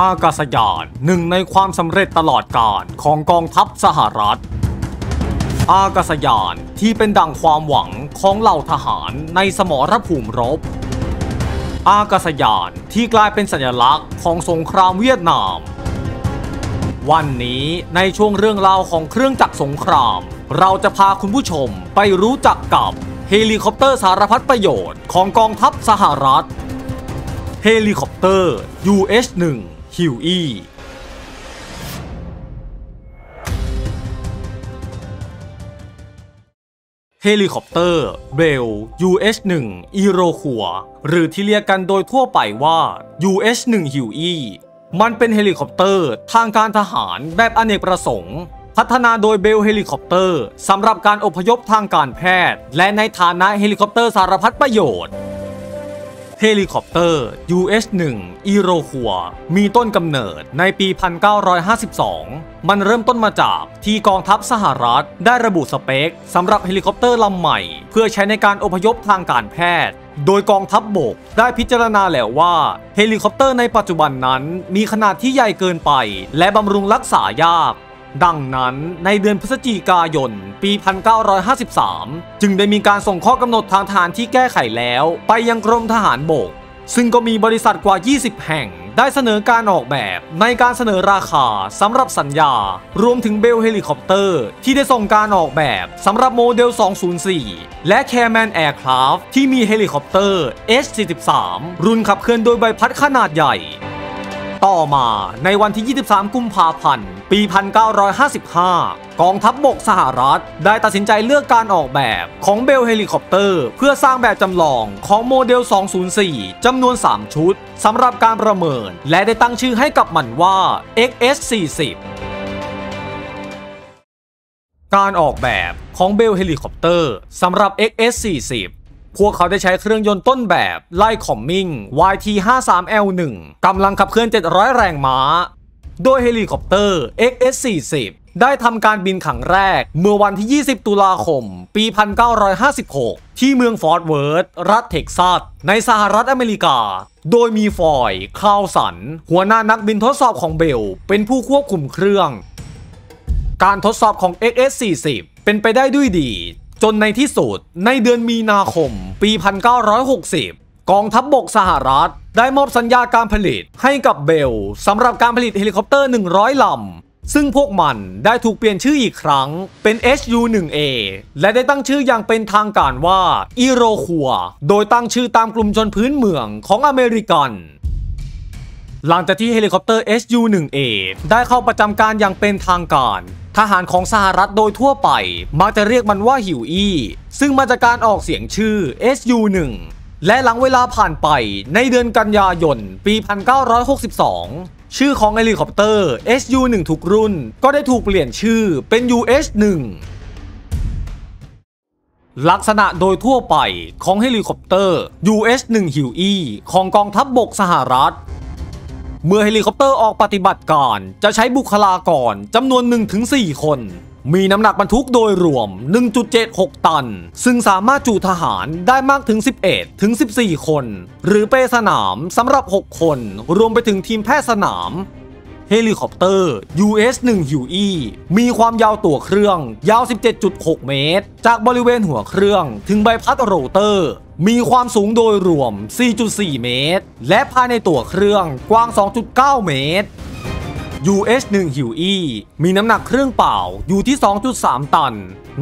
อากาศยานหนึ่งในความสำเร็จตลอดกาลของกองทัพสหรัฐ อากาศยานที่เป็นดังความหวังของเหล่าทหารในสมรภูมิรบ อากาศยานที่กลายเป็นสัญลักษณ์ของสงครามเวียดนาม วันนี้ในช่วงเรื่องราวของเครื่องจักรสงคราม เราจะพาคุณผู้ชมไปรู้จักกับเฮลิคอปเตอร์สารพัดประโยชน์ของกองทัพสหรัฐ เฮลิคอปเตอร์ UH-1 Huey เฮลิคอปเตอร์เบล UH-1 อีโรคัว หรือที่เรียกกันโดยทั่วไปว่า UH-1 Huey มันเป็นเฮลิคอปเตอร์ทางการทหารแบบอเนกประสงค์ พัฒนาโดยเบลเฮลิคอปเตอร์สำหรับการอพยพทางการแพทย์ และในฐานะเฮลิคอปเตอร์สารพัดประโยชน์ เฮลิคอปเตอร์ UH-1 อีโรคัว มีต้นกำเนิดในปี 1952 มันเริ่มต้นมาจากที่กองทัพสหรัฐ ได้ระบุสเปคสำหรับเฮลิคอปเตอร์ลำใหม่ เพื่อใช้ในการอพยพทางการแพทย์ โดยกองทัพบบกได้พิจารณาแล้วว่าเฮลิคอปเตอร์ในปัจจุบันนั้นมีขนาดที่ใหญ่เกินไป และบำรุงรักษายาก ดังนั้นในเดือนพฤศจิกายน ปี 1953 จึงได้มีการส่งข้อกำหนดทางทหารที่แก้ไขแล้ว ไปยังกรมทหารบก ซึ่งก็มีบริษัทกว่า 20 แห่ง ได้เสนอการออกแบบในการเสนอราคาสำหรับสัญญา รวมถึงเบลเฮลิคอปเตอร์ ที่ได้ส่งการออกแบบสำหรับโมเดล 204 และ c a r m a n Aircraft ที่มีเฮลิคอปเตอร์ H-43 รุ่นขับเคลื่อนโดยใบพัดขนาดใหญ่ ต่อมาในวันที่ 23 กุมภาพันธ์ ปี 1955 กองทัพบบกสหรัฐ ได้ตัดสินใจเลือกการออกแบบของเบลเฮลิคอปเตอร์ เพื่อสร้างแบบจำลองของโมเดล 204 จำนวน 3 ชุดสำหรับการประเมิน และได้ตั้งชื่อให้กับมันว่า XS40 การออกแบบของเบลเฮลิคอปเตอร์สำหรับ XS40 พวกเขาได้ใช้เครื่องยนต์ต้นแบบไล่คอมมิง YT53L1 กำลังขับเคลื่อน 700 แรงม้า โดยเฮลิคอปเตอร์ XS40 ได้ทำการบินครั้งแรก เมื่อวันที่ 20 ตุลาคม ปี 1956 ที่เมืองฟอร์ตเวิร์ธ รัฐเท็กซัส ในสหรัฐอเมริกา โดยมีฟอยคลาวสัน หัวหน้านักบินทดสอบของเบล เป็นผู้ควบคุมเครื่อง การทดสอบของ XS40 เป็นไปได้ด้วยดี จนในที่สุดในเดือนมีนาคม ปี 1960 กองทัพบบกสหรัฐ ได้มอบสัญญาการผลิตให้กับเบลสำหรับการผลิตเฮลิคอปเตอร์ 100 ลำ ซึ่งพวกมันได้ถูกเปลี่ยนชื่ออีกครั้งเป็น HU-1A และได้ตั้งชื่ออย่างเป็นทางการว่าอีโรคัว โดยตั้งชื่อตามกลุ่มชนพื้นเมืองของอเมริกัน หลังจากที่เฮลิคอปเตอร์ HU-1A ได้เข้าประจำการอย่างเป็นทางการ ทหารของสหรัฐโดยทั่วไป มักจะเรียกมันว่าฮิวอี้ซึ่งมาจากการออกเสียงชื่อ SU-1 และหลังเวลาผ่านไปในเดือนกันยายน ปี 1962 ชื่อของเฮลิคอปเตอร์ SU-1 ทุกรุ่น ก็ได้ถูกเปลี่ยนชื่อเป็น UH-1 ลักษณะโดยทั่วไปของเฮลิคอปเตอร์ UH-1 Huey ของกองทัพบบกสหรัฐ เมื่อเฮลิคอปเตอร์ออกปฏิบัติการ จะใช้บุคลากรจำนวน 1-4 คน มีน้ำหนักบรรทุกโดยรวม 1.76 ตัน ซึ่งสามารถจุทหารได้มากถึง 11 ถึง 14 คน หรือเปสนามสำหรับ 6 คน รวมไปถึงทีมแพทย์สนามเฮลิคอปเตอร์ US-1 Huey มีความยาวตัวเครื่องยาว 17.6 เมตร จากบริเวณหัวเครื่องถึงใบพัดโรเตอร์ มีความสูงโดยรวม 4.4 เมตร และภายในตัวเครื่องกว้าง 2.9 เมตร US-1 h u e มีน้ำหนักเครื่องเปล่าอยู่ที่ 2.3 ตัน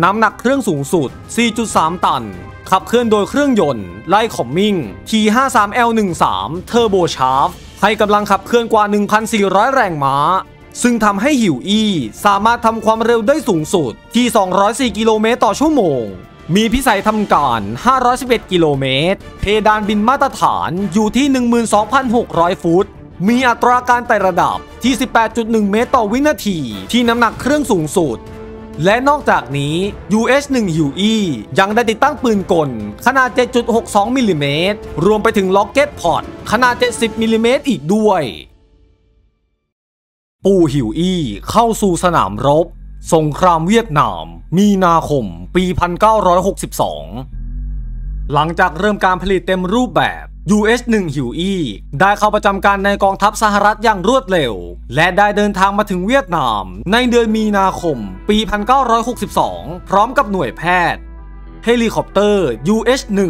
น้ำหนักเครื่องสูงสุด 4.3 ตัน ขับเคลื่อนโดยเครื่องยนต์ไล่คอมมิง T53L13 Turbo Shaft ให้กำลังขับเคลื่อนกว่า 1,400 แรงม้า ซึ่งทำให้หิวอี้สามารถทำความเร็วได้สูงสุดที่ 204 กิโลเมตรต่อชั่วโมง มีพิสัยทำการ 511 กิโลเมตร เพดานบินมาตรฐานอยู่ที่ 12,600 ฟุต มีอัตราการไต่ระดับที่ 18.1 เมตรต่อวินาที ที่น้ำหนักเครื่องสูงสุด และนอกจากนี้ US-1 Huey ยังได้ติดตั้งปืนกล ขนาด 7.62 มิลลิเมตร รวมไปถึงล็อกเก็ตพอตขนาด 70 มิลลิเมตรอีกด้วย ปูหิวอี้เข้าสู่สนามรบ สงครามเวียดนาม มีนาคม ปี 1962 หลังจากเริ่มการผลิตเต็มรูปแบบ US-1 ฮิวอีได้เข้าประจำการในกองทัพสหรัฐอย่างรวดเร็ว และได้เดินทางมาถึงเวียดนาม ในเดือนมีนาคม ปี 1962 พร้อมกับหน่วยแพทย์ เฮลิคอปเตอร์ UH-1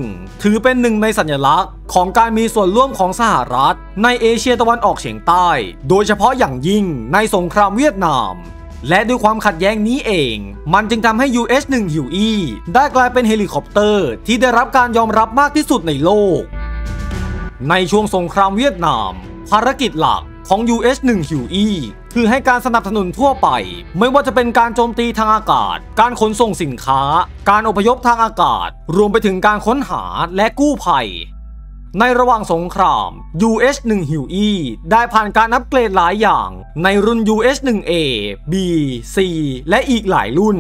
ถือเป็นหนึ่งในสัญลักษณ์ ของการมีส่วนร่วมของสหรัฐ ในเอเชียตะวันออกเฉียงใต้ โดยเฉพาะอย่างยิ่งในสงครามเวียดนาม และด้วยความขัดแย้งนี้เอง มันจึงทำให้ US-1 ฮิวอีได้กลายเป็นเฮลิคอปเตอร์ ที่ได้รับการยอมรับมากที่สุดในโลก ในช่วงสงครามเวียดนาม ภารกิจหลักของ US-1 ฮิวอีคือให้การสนับสนุนทั่วไป ไม่ว่าจะเป็นการโจมตีทางอากาศ การขนส่งสินค้า การอพยพทางอากาศ รวมไปถึงการค้นหาและกู้ภัย ในระหว่างสงคราม US-1 Huey ได้ผ่านการอัปเกรดหลายอย่าง ในรุ่น US-1A B C และอีกหลายรุ่น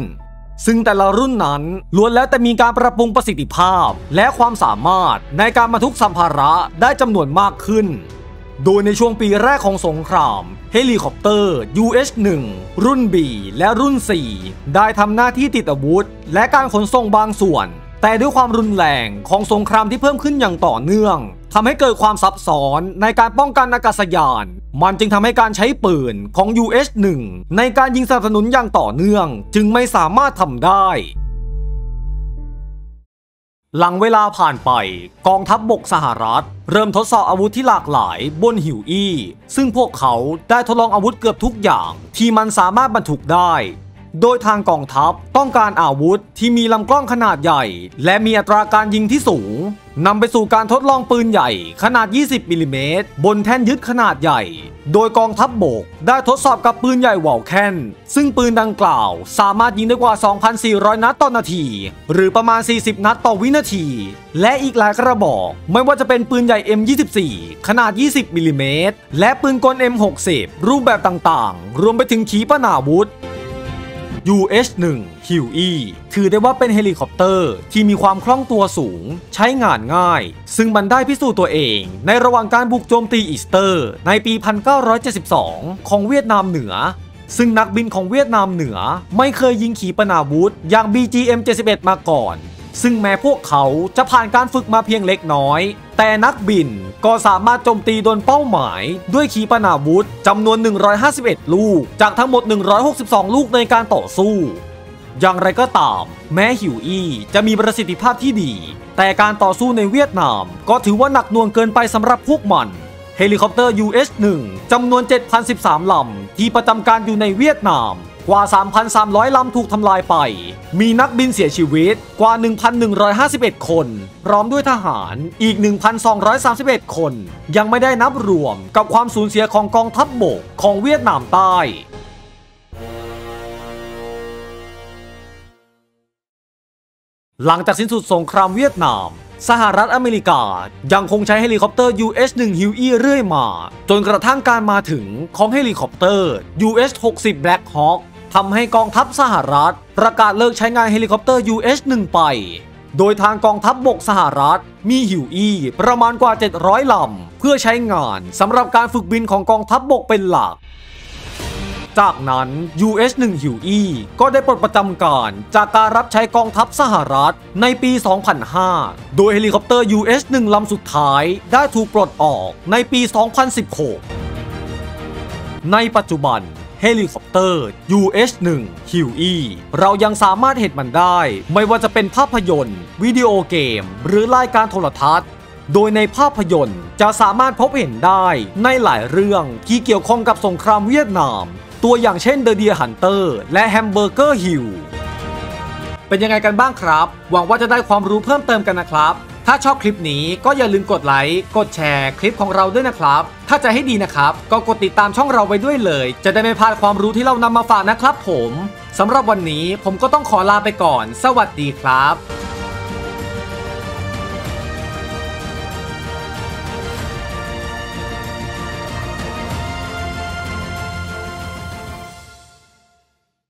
ซึ่งแต่ละรุ่นนั้นล้วนแล้วแต่มีการปรับปรุงประสิทธิภาพ และความสามารถในการบรรทุกสัมภาระได้จำนวนมากขึ้น โดยในช่วงปีแรกของสงคราม เฮลิคอปเตอร์ UH-1 รุ่น B และรุ่น 4 ได้ทำหน้าที่ติดอาวุธ และการขนส่งบางส่วน แต่ด้วยความรุนแรงของสงครามที่เพิ่มขึ้นอย่างต่อเนื่องทำให้เกิดความซับซ้อนในการป้องกันอากาศยาน มันจึงทำให้การใช้ปืนของ UH-1 ในการยิงสนับสนุนอย่างต่อเนื่อง จึงไม่สามารถทำได้ หลังเวลาผ่านไปกองทัพบบกสหรัฐ เริ่มทดสอบอาวุธที่หลากหลายบนหิวอี้ ซึ่งพวกเขาได้ทดลองอาวุธเกือบทุกอย่างที่มันสามารถบรรทุกได้ โดยทางกองทัพต้องการอาวุธที่มีลำกล้องขนาดใหญ่ และมีอัตราการยิงที่สูงนำไปสู่การทดลองปืนใหญ่ขนาด 20มิลิเมตรบนแท่นยึดขนาดใหญ่ โดยกองทัพบบกได้ทดสอบกับปืนใหญ่วอลแคนซึ่งปืนดังกล่าวสามารถยิงได้กว่า 2,400 นัดต่อนาที หรือประมาณ 40 นัดต่อวินาที และอีกหลายกระบอก ไม่ว่าจะเป็นปืนใหญ่ M24 ขนาด 20มิลิเมตรและปืนกล M60 รูปแบบต่างๆ รวมไปถึงขีปนาวุธ UH-1 Huey ถือได้ว่าเป็นเฮลิคอปเตอร์ที่มีความคล่องตัวสูง ใช้งานง่าย ซึ่งมันได้พิสูจน์ตัวเอง ในระหว่างการบุกโจมตีอีสเตอร์ ในปี 1972 ของเวียดนามเหนือซึ่งนักบินของเวียดนามเหนือไม่เคยยิงขีปนาวุธอย่าง BGM-71 มาก่อน ซึ่งแม้พวกเขาจะผ่านการฝึกมาเพียงเล็กน้อย แต่นักบินก็สามารถโจมตีโดนเป้าหมายด้วยขีปนาวุธจำนวน 151 ลูก จากทั้งหมด 162 ลูกในการต่อสู้ อย่างไรก็ตาม แม้หิวอี้จะมีประสิทธิภาพที่ดี แต่การต่อสู้ในเวียดนาม ก็ถือว่าหนักหน่วงเกินไปสำหรับพวกมันเฮลิคอปเตอร์ US-1 จำนวน 7,013 ลำ ที่ประจำการอยู่ในเวียดนาม กว่า 3,300 ลำถูกทำลายไป มีนักบินเสียชีวิตกว่า 1,151 คน พร้อมด้วยทหารอีก 1,231 คน ยังไม่ได้นับรวมกับความสูญเสียของกองทัพบบกของเวียดนามใต้หลังจากสิ้นสุดสงครามเวียดนาม สหรัฐอเมริกายังคงใช้เฮลิคอปเตอร์ US-1 Huey เรื่อยมา จนกระทั่งการมาถึงของเฮลิคอปเตอร์ US-60 Black Hawk ทำให้กองทัพสหรัฐ ประกาศเลิกใช้งานเฮลิคอปเตอร์ US-1 ไป โดยทางกองทัพบบกสหรัฐ มีฮิวอีประมาณกว่า 700 ลำ เพื่อใช้งานสำหรับการฝึกบินของกองทัพบบกเป็นหลักจากนั้น US-1 Huey ก็ได้ปลดประจำการจากการรับใช้กองทัพสหรัฐในปี 2005 โดยเฮลิคอปเตอร์ US-1 ลำสุดท้ายได้ถูกปลดออกในปี 2016 ในปัจจุบัน เฮลิคอปเตอร์ US-1 Huey เรายังสามารถเห็นมันได้ ไม่ว่าจะเป็นภาพยนตร์ วิดีโอเกม หรือรายการโทรทัศน์ โดยในภาพยนตร์จะสามารถพบเห็นได้ในหลายเรื่องที่เกี่ยวข้องกับสงครามเวียดนาม ตัวอย่างเช่น The Deer Hunter และ Hamburger Hill เป็นยังไงกันบ้างครับ หวังว่าจะได้ความรู้เพิ่มเติมกันนะครับ ถ้าชอบคลิปนี้ก็อย่าลืมกดไลค์ กดแชร์คลิปของเราด้วยนะครับ ถ้าจะให้ดีนะครับ ก็กดติดตามช่องเราไว้ด้วยเลย จะได้ไม่พลาดความรู้ที่เรานำมาฝากนะครับผมสำหรับวันนี้ผมก็ต้องขอลาไปก่อน สวัสดีครับ